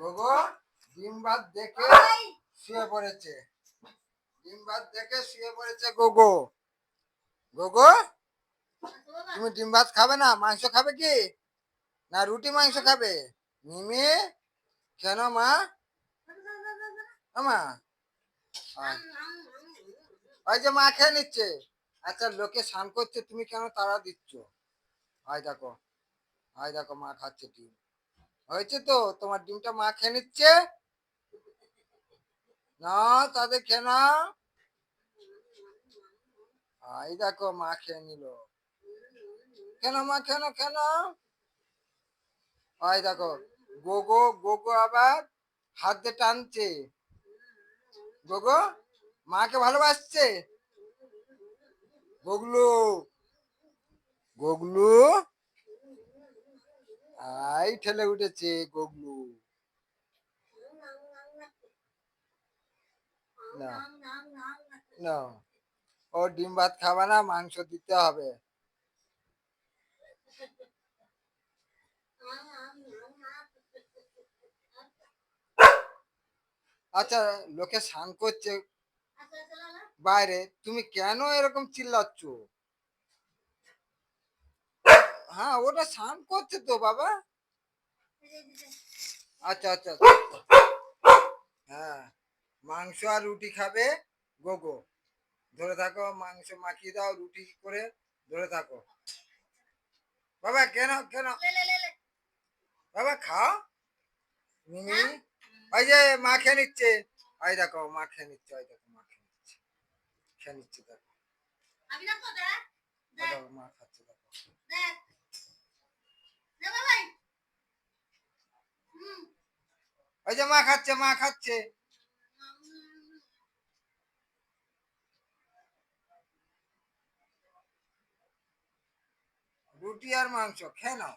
গোগো ডিম ভাত দেখে শুয়ে পড়েছে। ডিম ভাত দেখে শুয়ে পড়েছে গোগো। গোগো তুমি ডিম ভাত খাবে না? মাংস খাবে কি? না রুটি মাংস খাবে? মিমি কেন মা? মা। ওই যে মা খেয়ে নিচ্ছে। আচ্ছা লোকে স্নান করছে তুমি কেন তারা দিচ্ছ? হয় দেখো হয় দেখো মা খাচ্ছে ডিম। হয়েছে তো? তোমার ডিমটা মা খেয়ে নিচ্ছে? না, তাদের খেয়ে না? এই দেখো, মা খেয়ে নিল। কেন মা কেন কেন ওই দেখো, গোগো গোগো আবার হাত দিয়ে টানছে। গোগো, মাকে ভালোবাসছে? গোগলু গোগলু? আই, ঠেলে উঠেছে গোগলু ও ডিম ভাত খাবে না, মাংস দিতে হবে। আচ্ছা লোকে স্নান করছে। বাইরে, তুমি কেন এরকম চিল্লাচ্ছ? হ্যাঁ ওটা স্নান করছে তো বাবা। আচ্ছা আচ্ছা। হ্যাঁ মাংস আর রুটি খাবে গোগো। ধরে থাকো মাংস মাখিয়ে দাও রুটি করে ধরে থাকো। বাবা কেন কেন? বাবা খাও। মিমি ওই যে মা খেয়ে নিচ্ছে। ওই দেখো মা খেয়ে নিচ্ছে ওই দেখো মা খেয়ে নিচ্ছে। খেয়ে নিচ্ছে দেখো মা খাচ্ছে দেখ। ওই যে মা খাচ্ছে মা খাচ্ছে। রুটি আর মাংস খেয়ে নাও।